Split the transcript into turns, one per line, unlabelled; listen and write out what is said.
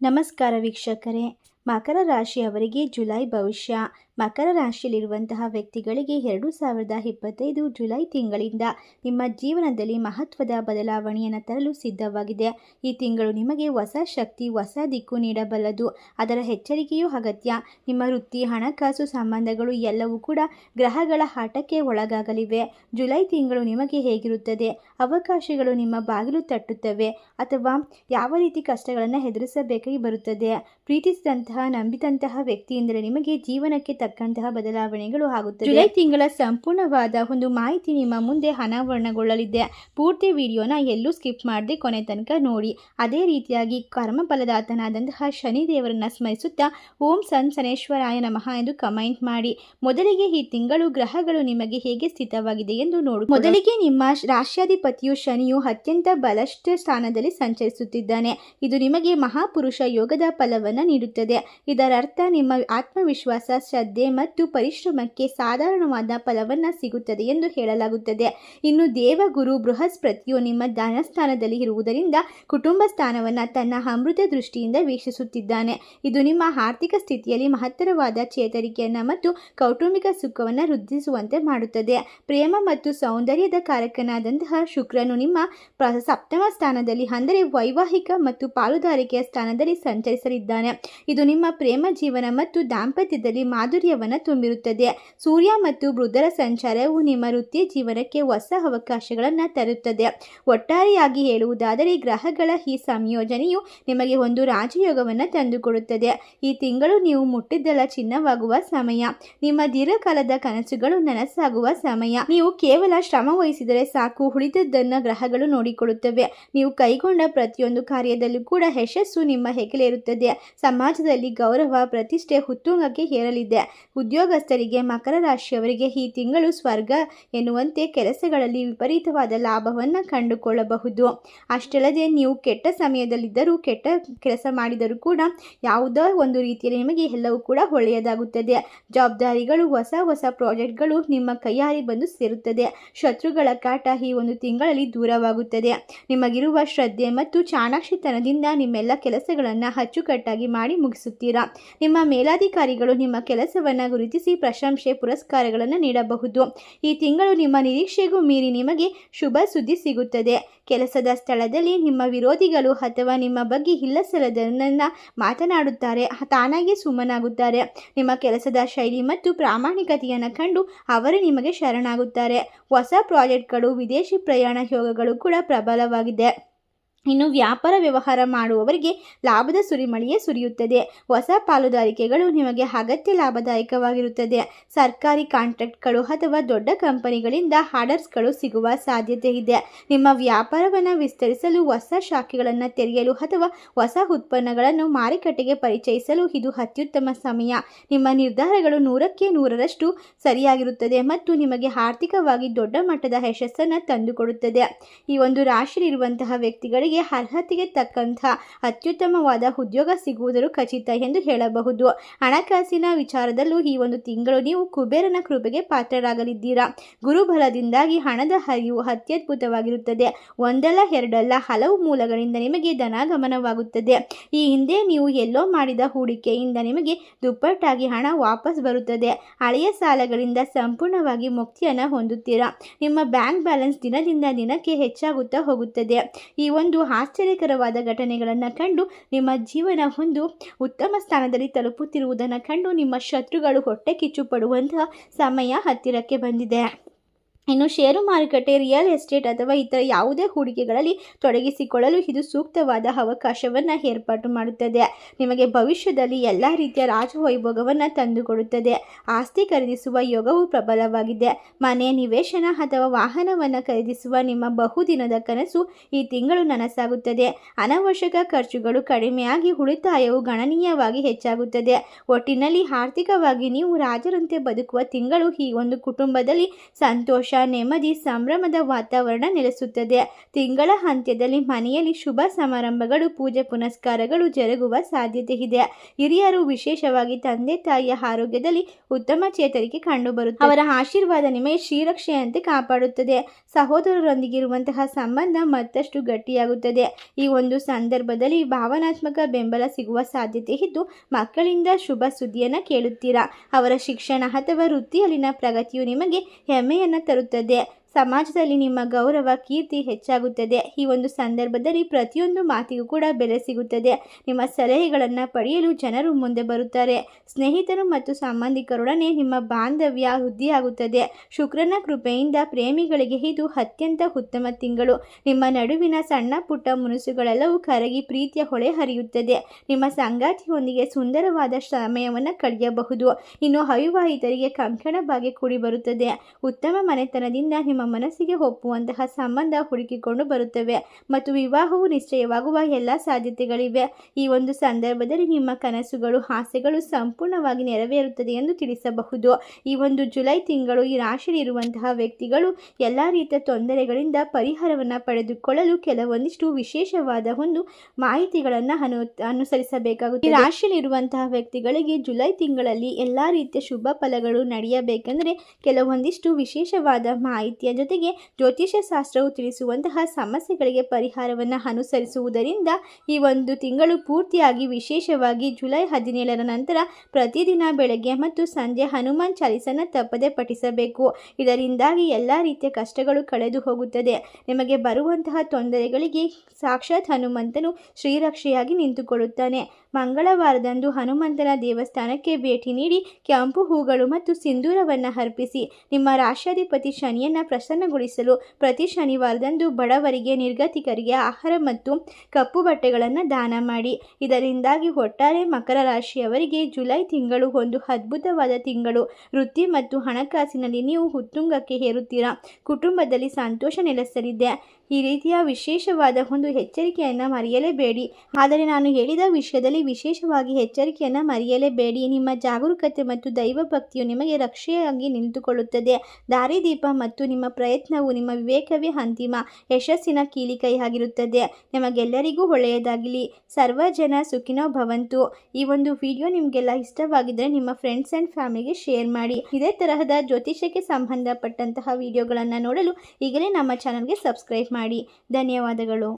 ನಮಸ್ಕಾರ ವೀಕ್ಷಕರೇ. ಮಕರ ರಾಶಿಯವರಿಗೆ ಜುಲೈ ಭವಿಷ್ಯ. ಮಕರ ರಾಶಿಯಲ್ಲಿರುವಂತಹ ವ್ಯಕ್ತಿಗಳಿಗೆ ಎರಡು ಸಾವಿರದ ಇಪ್ಪತ್ತೈದು ಜುಲೈ ತಿಂಗಳಿಂದ ನಿಮ್ಮ ಜೀವನದಲ್ಲಿ ಮಹತ್ವದ ಬದಲಾವಣೆಯನ್ನು ತರಲು ಸಿದ್ಧವಾಗಿದೆ. ಈ ತಿಂಗಳು ನಿಮಗೆ ಹೊಸ ಶಕ್ತಿ, ಹೊಸ ದಿಕ್ಕು ನೀಡಬಲ್ಲದು. ಅದರ ಎಚ್ಚರಿಕೆಯೂ ಅಗತ್ಯ. ನಿಮ್ಮ ವೃತ್ತಿ, ಹಣಕಾಸು ಸಂಬಂಧಗಳು ಎಲ್ಲವೂ ಕೂಡ ಗ್ರಹಗಳ ಆಟಕ್ಕೆ ಒಳಗಾಗಲಿವೆ. ಜುಲೈ ತಿಂಗಳು ನಿಮಗೆ ಹೇಗಿರುತ್ತದೆ? ಅವಕಾಶಗಳು ನಿಮ್ಮ ಬಾಗಿಲು ತಟ್ಟುತ್ತವೆ ಅಥವಾ ಯಾವ ರೀತಿ ಕಷ್ಟಗಳನ್ನು ಎದುರಿಸಬೇಕಾಗಿ ಬರುತ್ತದೆ? ಪ್ರೀತಿಸಿದಂತಹ ನಂಬಿದಂತಹ ವ್ಯಕ್ತಿಯಿಂದಲೇ ನಿಮಗೆ ಜೀವನಕ್ಕೆ ತಕ್ಕಂತಹ ಬದಲಾವಣೆಗಳು ಆಗುತ್ತದೆ. ಜುಲೈ ತಿಂಗಳ ಸಂಪೂರ್ಣವಾದ ಒಂದು ಮಾಹಿತಿ ನಿಮ್ಮ ಮುಂದೆ ಅನಾವರಣಗೊಳ್ಳಲಿದೆ. ಪೂರ್ತಿ ವಿಡಿಯೋನ ಎಲ್ಲೂ ಸ್ಕಿಪ್ ಮಾಡದೆ ಕೊನೆ ತನಕ ನೋಡಿ. ಅದೇ ರೀತಿಯಾಗಿ ಕರ್ಮಫಲದಾತನಾದಂತಹ ಶನಿ ದೇವರನ್ನ ಸ್ಮರಿಸುತ್ತಾ ಓಂ ಸನ್ ಶನೇಶ್ವರಾಯ ನಮಃ ಎಂದು ಕಮೆಂಟ್ ಮಾಡಿ. ಮೊದಲಿಗೆ ಈ ತಿಂಗಳು ಗ್ರಹಗಳು ನಿಮಗೆ ಹೇಗೆ ಸ್ಥಿತವಾಗಿದೆ ಎಂದು ನೋಡು ಮೊದಲಿಗೆ ನಿಮ್ಮ ರಾಷ್ಟ್ರಾಧಿಪತಿಯು ಶನಿಯು ಅತ್ಯಂತ ಬಲಷ್ಟ ಸ್ಥಾನದಲ್ಲಿ ಸಂಚರಿಸುತ್ತಿದ್ದಾನೆ. ಇದು ನಿಮಗೆ ಮಹಾಪುರುಷ ಯೋಗದ ಫಲವನ್ನು ನೀಡುತ್ತದೆ. ಇದರರ್ಥ ನಿಮ್ಮ ಆತ್ಮವಿಶ್ವಾಸ, ಶ್ರದ್ಧೆ ಮತ್ತು ಪರಿಶ್ರಮಕ್ಕೆ ಸಾಧಾರಣವಾದ ಫಲವನ್ನು ಸಿಗುತ್ತದೆ ಎಂದು ಹೇಳಲಾಗುತ್ತದೆ. ಇನ್ನು ದೇವಗುರು ಬೃಹಸ್ಪತಿಯು ನಿಮ್ಮ ಧನಸ್ಥಾನದಲ್ಲಿ ಇರುವುದರಿಂದ ಕುಟುಂಬ ಸ್ಥಾನವನ್ನು ತನ್ನ ಅಮೃತ ದೃಷ್ಟಿಯಿಂದ ವೀಕ್ಷಿಸುತ್ತಿದ್ದಾನೆ. ಇದು ನಿಮ್ಮ ಆರ್ಥಿಕ ಸ್ಥಿತಿಯಲ್ಲಿ ಮಹತ್ತರವಾದ ಚೇತರಿಕೆಯನ್ನು ಮತ್ತು ಕೌಟುಂಬಿಕ ಸುಖವನ್ನು ವೃದ್ಧಿಸುವಂತೆ ಮಾಡುತ್ತದೆ. ಪ್ರೇಮ ಮತ್ತು ಸೌಂದರ್ಯದ ಕಾರಕನಾದಂತಹ ಶುಕ್ರನು ನಿಮ್ಮ ಸಪ್ತಮ ಸ್ಥಾನದಲ್ಲಿ ಅಂದರೆ ವೈವಾಹಿಕ ಮತ್ತು ಪಾಲುದಾರಿಕೆಯ ಸ್ಥಾನದಲ್ಲಿ ಸಂಚರಿಸಲಿದ್ದಾನೆ. ಇದು ಪ್ರೇಮ ಜೀವನ ಮತ್ತು ದಾಂಪತ್ಯದಲ್ಲಿ ಮಾಧುರ್ಯವನ್ನು ತುಂಬಿರುತ್ತದೆ. ಸೂರ್ಯ ಮತ್ತು ಬುಧರ ಸಂಚಾರವು ನಿಮ್ಮ ವೃತ್ತಿ ಜೀವನಕ್ಕೆ ಹೊಸ ಅವಕಾಶಗಳನ್ನು ತರುತ್ತದೆ. ಒಟ್ಟಾರೆಯಾಗಿ ಹೇಳುವುದಾದರೆ ಗ್ರಹಗಳ ಈ ಸಂಯೋಜನೆಯು ನಿಮಗೆ ಒಂದು ರಾಜಯೋಗವನ್ನು ತಂದುಕೊಡುತ್ತದೆ. ಈ ತಿಂಗಳು ನೀವು ಮುಟ್ಟಿದ್ದೆಲ್ಲ ಚಿನ್ನವಾಗುವ ಸಮಯ. ನಿಮ್ಮ ದೀರ್ಘಕಾಲದ ಕನಸುಗಳು ನನಸಾಗುವ ಸಮಯ. ನೀವು ಕೇವಲ ಶ್ರಮ ವಹಿಸಿದರೆ ಸಾಕು. ಉಳಿದದ್ದನ್ನು ಗ್ರಹಗಳು ನೋಡಿಕೊಳ್ಳುತ್ತವೆ. ನೀವು ಕೈಗೊಂಡ ಪ್ರತಿಯೊಂದು ಕಾರ್ಯದಲ್ಲೂ ಕೂಡ ಯಶಸ್ಸು ನಿಮ್ಮ ಹೆಗಲೇರುತ್ತದೆ. ಸಮಾಜದಲ್ಲಿ ಗೌರವ, ಪ್ರತಿಷ್ಠೆ ಹುತ್ತುಂಗಕ್ಕೆ ಹೇರಲಿದೆ. ಉದ್ಯೋಗಸ್ಥರಿಗೆ ಮಕರ ರಾಶಿಯವರಿಗೆ ಈ ತಿಂಗಳು ಸ್ವರ್ಗ ಎನ್ನುವಂತೆ ಕೆಲಸಗಳಲ್ಲಿ ವಿಪರೀತವಾದ ಲಾಭವನ್ನು ಕಂಡುಕೊಳ್ಳಬಹುದು. ಅಷ್ಟಲ್ಲದೆ ನೀವು ಕೆಟ್ಟ ಸಮಯದಲ್ಲಿದ್ದರೂ, ಕೆಟ್ಟ ಕೆಲಸ ಮಾಡಿದರೂ ಕೂಡ ಯಾವುದೋ ಒಂದು ರೀತಿಯಲ್ಲಿ ನಿಮಗೆ ಎಲ್ಲವೂ ಕೂಡ ಒಳ್ಳೆಯದಾಗುತ್ತದೆ. ಜವಾಬ್ದಾರಿಗಳು, ಹೊಸ ಹೊಸ ಪ್ರಾಜೆಕ್ಟ್ಗಳು ನಿಮ್ಮ ಕೈಯಾರಿ ಬಂದು ಸೇರುತ್ತದೆ. ಶತ್ರುಗಳ ಕಾಟ ಈ ಒಂದು ತಿಂಗಳಲ್ಲಿ ದೂರವಾಗುತ್ತದೆ. ನಿಮಗಿರುವ ಶ್ರದ್ಧೆ ಮತ್ತು ಚಾಣಾಕ್ಷತನದಿಂದ ನಿಮ್ಮೆಲ್ಲ ಕೆಲಸಗಳನ್ನು ಅಚ್ಚುಕಟ್ಟಾಗಿ ಮಾಡಿ ಮುಗಿಸುತ್ತೀರಾ ನಿಮ್ಮ ಮೇಲಾಧಿಕಾರಿಗಳು ನಿಮ್ಮ ಕೆಲಸವನ್ನು ಗುರುತಿಸಿ ಪ್ರಶಂಸೆ, ಪುರಸ್ಕಾರಗಳನ್ನು ನೀಡಬಹುದು. ಈ ತಿಂಗಳು ನಿಮ್ಮ ನಿರೀಕ್ಷೆಗೂ ಮೀರಿ ನಿಮಗೆ ಶುಭ ಸುದ್ದಿ ಸಿಗುತ್ತದೆ. ಕೆಲಸದ ಸ್ಥಳದಲ್ಲಿ ನಿಮ್ಮ ವಿರೋಧಿಗಳು ಅಥವಾ ನಿಮ್ಮ ಬಗ್ಗೆ ಇಲ್ಲಸಲ್ಲದನ್ನ ಮಾತನಾಡುತ್ತಾರೆ. ತಾನಾಗಿ ಸುಮ್ಮನಾಗುತ್ತಾರೆ. ನಿಮ್ಮ ಕೆಲಸದ ಶೈಲಿ ಮತ್ತು ಪ್ರಾಮಾಣಿಕತೆಯನ್ನು ಕಂಡು ಅವರು ನಿಮಗೆ ಶರಣಾಗುತ್ತಾರೆ. ಹೊಸ ಪ್ರಾಜೆಕ್ಟ್ಗಳು, ವಿದೇಶಿ ಪ್ರಯಾಣ ಯೋಗಗಳು ಕೂಡ ಪ್ರಬಲವಾಗಿದೆ. ಇನ್ನು ವ್ಯಾಪಾರ ವ್ಯವಹಾರ ಮಾಡುವವರಿಗೆ ಲಾಭದ ಸುರಿಮಳೆಯೇ ಸುರಿಯುತ್ತದೆ. ಹೊಸ ಪಾಲುದಾರಿಕೆಗಳು ನಿಮಗೆ ಅಗತ್ಯ ಲಾಭದಾಯಕವಾಗಿರುತ್ತದೆ. ಸರ್ಕಾರಿ ಕಾಂಟ್ರಾಕ್ಟ್ಗಳು ಅಥವಾ ದೊಡ್ಡ ಕಂಪನಿಗಳಿಂದ ಆರ್ಡರ್ಸ್ಗಳು ಸಿಗುವ ಸಾಧ್ಯತೆ ಇದೆ. ನಿಮ್ಮ ವ್ಯಾಪಾರವನ್ನು ವಿಸ್ತರಿಸಲು ಹೊಸ ಶಾಖೆಗಳನ್ನು ತೆರೆಯಲು ಅಥವಾ ಹೊಸ ಉತ್ಪನ್ನಗಳನ್ನು ಮಾರುಕಟ್ಟೆಗೆ ಪರಿಚಯಿಸಲು ಇದು ಅತ್ಯುತ್ತಮ ಸಮಯ. ನಿಮ್ಮ ನಿರ್ಧಾರಗಳು ನೂರಕ್ಕೆ ನೂರರಷ್ಟು ಸರಿಯಾಗಿರುತ್ತದೆ ಮತ್ತು ನಿಮಗೆ ಆರ್ಥಿಕವಾಗಿ ದೊಡ್ಡ ಮಟ್ಟದ ಯಶಸ್ಸನ್ನು ತಂದುಕೊಡುತ್ತದೆ. ಈ ಒಂದು ರಾಶಿಯಲ್ಲಿರುವಂತಹ ವ್ಯಕ್ತಿಗಳಿಗೆ ಅರ್ಹತೆಗೆ ತಕ್ಕಂಥ ಅತ್ಯುತ್ತಮವಾದ ಉದ್ಯೋಗ ಸಿಗುವುದರು ಖಚಿತ ಎಂದು ಹೇಳಬಹುದು. ಹಣಕಾಸಿನ ವಿಚಾರದಲ್ಲೂ ಈ ಒಂದು ತಿಂಗಳು ನೀವು ಕುಬೇರನ ಕೃಪೆಗೆ ಪಾತ್ರರಾಗಲಿದ್ದೀರಾ? ಗುರುಬಲದಿಂದಾಗಿ ಹಣದ ಹರಿವು ಅತ್ಯದ್ಭುತವಾಗಿರುತ್ತದೆ. ಒಂದಲ್ಲ ಎರಡಲ್ಲ ಹಲವು ಮೂಲಗಳಿಂದ ನಿಮಗೆ ಧನಾಗಮನವಾಗುತ್ತದೆ. ಈ ಹಿಂದೆ ನೀವು ಎಲ್ಲೋ ಮಾಡಿದ ಹೂಡಿಕೆಯಿಂದ ನಿಮಗೆ ದುಪ್ಪಟ್ಟಾಗಿ ಹಣ ವಾಪಸ್ ಬರುತ್ತದೆ. ಹಳೆಯ ಸಾಲಗಳಿಂದ ಸಂಪೂರ್ಣವಾಗಿ ಮುಕ್ತಿಯನ್ನು ಹೊಂದುತ್ತೀರಾ? ನಿಮ್ಮ ಬ್ಯಾಂಕ್ ಬ್ಯಾಲೆನ್ಸ್ ದಿನದಿಂದ ದಿನಕ್ಕೆ ಹೆಚ್ಚಾಗುತ್ತಾ ಹೋಗುತ್ತದೆ. ಈ ಒಂದು ಆಶ್ಚರ್ಯಕರವಾದ ಘಟನೆಗಳನ್ನು ಕಂಡು ನಿಮ್ಮ ಜೀವನ ಒಂದು ಉತ್ತಮ ಸ್ಥಾನದಲ್ಲಿ ತಲುಪುತ್ತಿರುವುದನ್ನು ಕಂಡು ನಿಮ್ಮ ಶತ್ರುಗಳು ಹೊಟ್ಟೆ ಕಿಚ್ಚು ಪಡುವಂತಹ ಸಮಯ ಹತ್ತಿರಕ್ಕೆ ಬಂದಿದೆ. ಇನ್ನು ಷೇರು ಮಾರುಕಟ್ಟೆ ರಿಯಲ್ ಎಸ್ಟೇಟ್ ಅಥವಾ ಇತರ ಯಾವುದೇ ಹೂಡಿಕೆಗಳಲ್ಲಿ ತೊಡಗಿಸಿಕೊಳ್ಳಲು ಇದು ಸೂಕ್ತವಾದ ಅವಕಾಶವನ್ನು ಏರ್ಪಾಟು ಮಾಡುತ್ತದೆ. ನಿಮಗೆ ಭವಿಷ್ಯದಲ್ಲಿ ಎಲ್ಲ ರೀತಿಯ ರಾಜವೈಭೋಗವನ್ನು ತಂದುಕೊಡುತ್ತದೆ. ಆಸ್ತಿ ಖರೀದಿಸುವ ಯೋಗವು ಪ್ರಬಲವಾಗಿದೆ. ಮನೆ, ನಿವೇಶನ ಅಥವಾ ವಾಹನವನ್ನು ಖರೀದಿಸುವ ನಿಮ್ಮ ಬಹುದಿನದ ಕನಸು ಈ ತಿಂಗಳು ನನಸಾಗುತ್ತದೆ. ಅನವಶ್ಯಕ ಖರ್ಚುಗಳು ಕಡಿಮೆಯಾಗಿ ಉಳಿತಾಯವು ಗಣನೀಯವಾಗಿ ಹೆಚ್ಚಾಗುತ್ತದೆ. ಒಟ್ಟಿನಲ್ಲಿ ಆರ್ಥಿಕವಾಗಿ ನೀವು ರಾಜರಂತೆ ಬದುಕುವ ತಿಂಗಳು ಈ ಒಂದು ಕುಟುಂಬದಲ್ಲಿ ಸಂತೋಷ ನೆಮ್ಮದಿ ಸಂಭ್ರಮದ ವಾತಾವರಣ ನೆಲೆಸುತ್ತದೆ. ತಿಂಗಳ ಅಂತ್ಯದಲ್ಲಿ ಮನೆಯಲ್ಲಿ ಶುಭ ಸಮಾರಂಭಗಳು, ಪೂಜೆ ಪುನಸ್ಕಾರಗಳು ಜರುಗುವ ಸಾಧ್ಯತೆ ಇದೆ. ಹಿರಿಯರು ವಿಶೇಷವಾಗಿ ತಂದೆ ತಾಯಿಯ ಆರೋಗ್ಯದಲ್ಲಿ ಉತ್ತಮ ಚೇತರಿಕೆ ಕಂಡುಬರುತ್ತದೆ. ಅವರ ಆಶೀರ್ವಾದ ನಿಮಗೆ ಶ್ರೀರಕ್ಷೆಯಂತೆ ಕಾಪಾಡುತ್ತದೆ. ಸಹೋದರರೊಂದಿಗಿರುವಂತಹ ಸಂಬಂಧ ಮತ್ತಷ್ಟು ಗಟ್ಟಿಯಾಗುತ್ತದೆ. ಈ ಒಂದು ಸಂದರ್ಭದಲ್ಲಿ ಭಾವನಾತ್ಮಕ ಬೆಂಬಲ ಸಿಗುವ ಸಾಧ್ಯತೆ ಇದ್ದು, ಮಕ್ಕಳಿಂದ ಶುಭ ಸುದ್ದಿಯನ್ನು ಕೇಳುತ್ತೀರಾ? ಅವರ ಶಿಕ್ಷಣ ಅಥವಾ ವೃತ್ತಿಯಲ್ಲಿನ ಪ್ರಗತಿಯು ನಿಮಗೆ ಹೆಮ್ಮೆಯನ್ನು ತರುತ್ತದೆ. といで、ಸಮಾಜದಲ್ಲಿ ನಿಮ್ಮ ಗೌರವ, ಕೀರ್ತಿ ಹೆಚ್ಚಾಗುತ್ತದೆ. ಈ ಒಂದು ಸಂದರ್ಭದಲ್ಲಿ ಪ್ರತಿಯೊಂದು ಮಾತಿಗೂ ಕೂಡ ಬೆಲೆ ಸಿಗುತ್ತದೆ. ನಿಮ್ಮ ಸಲಹೆಗಳನ್ನು ಪಡೆಯಲು ಜನರು ಮುಂದೆ ಬರುತ್ತಾರೆ. ಸ್ನೇಹಿತರು ಮತ್ತು ಸಂಬಂಧಿಕರೊಡನೆ ನಿಮ್ಮ ಬಾಂಧವ್ಯ ವೃದ್ಧಿಯಾಗುತ್ತದೆ. ಶುಕ್ರನ ಕೃಪೆಯಿಂದ ಪ್ರೇಮಿಗಳಿಗೆ ಇದು ಅತ್ಯಂತ ಉತ್ತಮ ತಿಂಗಳು. ನಿಮ್ಮ ನಡುವಿನ ಸಣ್ಣ ಪುಟ್ಟ ಮುನಸುಗಳೆಲ್ಲವೂ ಕರಗಿ ಪ್ರೀತಿಯ ಹೊಳೆ ಹರಿಯುತ್ತದೆ. ನಿಮ್ಮ ಸಂಗಾತಿಯೊಂದಿಗೆ ಸುಂದರವಾದ ಸಮಯವನ್ನು ಕಳೆಯಬಹುದು. ಇನ್ನು ಅವಿವಾಹಿತರಿಗೆ ಕಂಕಣ ಭಾಗ್ಯ ಕೂಡಿ ಬರುತ್ತದೆ. ಉತ್ತಮ ಮನೆತನದಿಂದ ನಿಮ್ಮ ಮನಸ್ಸಿಗೆ ಒಪ್ಪುವಂತಹ ಸಂಬಂಧ ಹುಡುಕಿಕೊಂಡು ಬರುತ್ತವೆ ಮತ್ತು ವಿವಾಹವು ನಿಶ್ಚಯವಾಗುವ ಎಲ್ಲ ಸಾಧ್ಯತೆಗಳಿವೆ. ಈ ಒಂದು ಸಂದರ್ಭದಲ್ಲಿ ನಿಮ್ಮ ಕನಸುಗಳು, ಆಸೆಗಳು ಸಂಪೂರ್ಣವಾಗಿ ನೆರವೇರುತ್ತದೆ ಎಂದು ತಿಳಿಸಬಹುದು. ಈ ಒಂದು ಜುಲೈ ತಿಂಗಳು ಈ ರಾಶಿಯಲ್ಲಿರುವಂತಹ ವ್ಯಕ್ತಿಗಳು ಎಲ್ಲ ರೀತಿಯ ತೊಂದರೆಗಳಿಂದ ಪರಿಹಾರವನ್ನು ಪಡೆದುಕೊಳ್ಳಲು ಕೆಲವೊಂದಿಷ್ಟು ವಿಶೇಷವಾದ ಒಂದು ಮಾಹಿತಿಗಳನ್ನು ಅನು, ಅನುಸರಿಸಬೇಕಾಗುತ್ತದೆ. ಈ ರಾಶಿಯಲ್ಲಿರುವಂತಹ ವ್ಯಕ್ತಿಗಳಿಗೆ ಜುಲೈ ತಿಂಗಳಲ್ಲಿ ಎಲ್ಲ ರೀತಿಯ ಶುಭ ಫಲಗಳು ನಡೆಯಬೇಕೆಂದರೆ ಕೆಲವೊಂದಿಷ್ಟು ವಿಶೇಷವಾದ ಮಾಹಿತಿಯ ಜೊತೆಗೆ ಜ್ಯೋತಿಷ್ಯ ಶಾಸ್ತ್ರವು ತಿಳಿಸುವಂತಹ ಸಮಸ್ಯೆಗಳಿಗೆ ಪರಿಹಾರವನ್ನು ಅನುಸರಿಸುವುದರಿಂದ ಈ ಒಂದು ತಿಂಗಳು ಪೂರ್ತಿಯಾಗಿ ವಿಶೇಷವಾಗಿ ಜುಲೈ ಹದಿನೇಳರ ನಂತರ ಪ್ರತಿದಿನ ಬೆಳಗ್ಗೆ ಮತ್ತು ಸಂಜೆ ಹನುಮಾನ್ ಚಾಲಿಸನ ತಪ್ಪದೆ ಪಠಿಸಬೇಕು. ಇದರಿಂದಾಗಿ ಎಲ್ಲ ರೀತಿಯ ಕಷ್ಟಗಳು ಕಳೆದು ಹೋಗುತ್ತದೆ. ನಿಮಗೆ ಬರುವಂತಹ ತೊಂದರೆಗಳಿಗೆ ಸಾಕ್ಷಾತ್ ಹನುಮಂತನು ಶ್ರೀರಕ್ಷೆಯಾಗಿ ನಿಂತುಕೊಳ್ಳುತ್ತಾನೆ. ಮಂಗಳವಾರದಂದು ಹನುಮಂತನ ದೇವಸ್ಥಾನಕ್ಕೆ ಭೇಟಿ ನೀಡಿ, ಕೆಂಪು ಹೂಗಳು ಮತ್ತು ಸಿಂಧೂರವನ್ನು ಅರ್ಪಿಸಿ, ನಿಮ್ಮ ರಾಷ್ಟ್ರಾಧಿಪತಿ ಶನಿಯನ್ನು ಪ್ರಸನ್ನಗೊಳಿಸಲು ಪ್ರತಿ ಶನಿವಾರದಂದು ಬಡವರಿಗೆ, ನಿರ್ಗತಿಕರಿಗೆ ಆಹಾರ ಮತ್ತು ಕಪ್ಪು ಬಟ್ಟೆಗಳನ್ನು ದಾನ ಮಾಡಿ. ಇದರಿಂದಾಗಿ ಒಟ್ಟಾರೆ ಮಕರ ರಾಶಿಯವರಿಗೆ ಜುಲೈ ತಿಂಗಳು ಒಂದು ಅದ್ಭುತವಾದ ತಿಂಗಳು. ವೃತ್ತಿ ಮತ್ತು ಹಣಕಾಸಿನಲ್ಲಿ ನೀವು ಉತ್ತುಂಗಕ್ಕೆ ಏರುತ್ತೀರಾ? ಕುಟುಂಬದಲ್ಲಿ ಸಂತೋಷ ನೆಲೆಸಲಿದೆ. ಈ ರೀತಿಯ ವಿಶೇಷವಾದ ಒಂದು ಎಚ್ಚರಿಕೆಯನ್ನು ಮರೆಯಲೇಬೇಡಿ. ಆದರೆ ನಾನು ಹೇಳಿದ ವಿಷಯದಲ್ಲಿ ವಿಶೇಷವಾಗಿ ಎಚ್ಚರಿಕೆಯನ್ನು ಮರೆಯಲೇಬೇಡಿ. ನಿಮ್ಮ ಜಾಗರೂಕತೆ ಮತ್ತು ದೈವ ಭಕ್ತಿಯು ನಿಮಗೆ ರಕ್ಷೆಯಾಗಿ ನಿಂತುಕೊಳ್ಳುತ್ತದೆ. ದಾರಿದೀಪ ಮತ್ತು ನಿಮ್ಮ ಪ್ರಯತ್ನವು ನಿಮ್ಮ ವಿವೇಕವೇ ಅಂತಿಮ. ಯಶಸ್ಸಿನ ಕೀಲಿಕೈಯಾಗಿರುತ್ತದೆ. ನಿಮಗೆಲ್ಲರಿಗೂ ಒಳ್ಳೆಯದಾಗಲಿ. ಸರ್ವ ಜನ ಸುಖಿನೋ ಭವಂತು. ಈ ಒಂದು ವಿಡಿಯೋ ನಿಮಗೆಲ್ಲ ಇಷ್ಟವಾಗಿದ್ದರೆ ನಿಮ್ಮ ಫ್ರೆಂಡ್ಸ್ ಆ್ಯಂಡ್ ಫ್ಯಾಮಿಲಿಗೆ ಶೇರ್ ಮಾಡಿ. ಇದೇ ತರಹದ ಜ್ಯೋತಿಷ್ಯಕ್ಕೆ ಸಂಬಂಧಪಟ್ಟಂತಹ ವಿಡಿಯೋಗಳನ್ನು ನೋಡಲು ಈಗಲೇ ನಮ್ಮ ಚಾನಲ್ಗೆ ಸಬ್ಸ್ಕ್ರೈಬ್ ಮಾಡಿ. ಧನ್ಯವಾದಗಳು.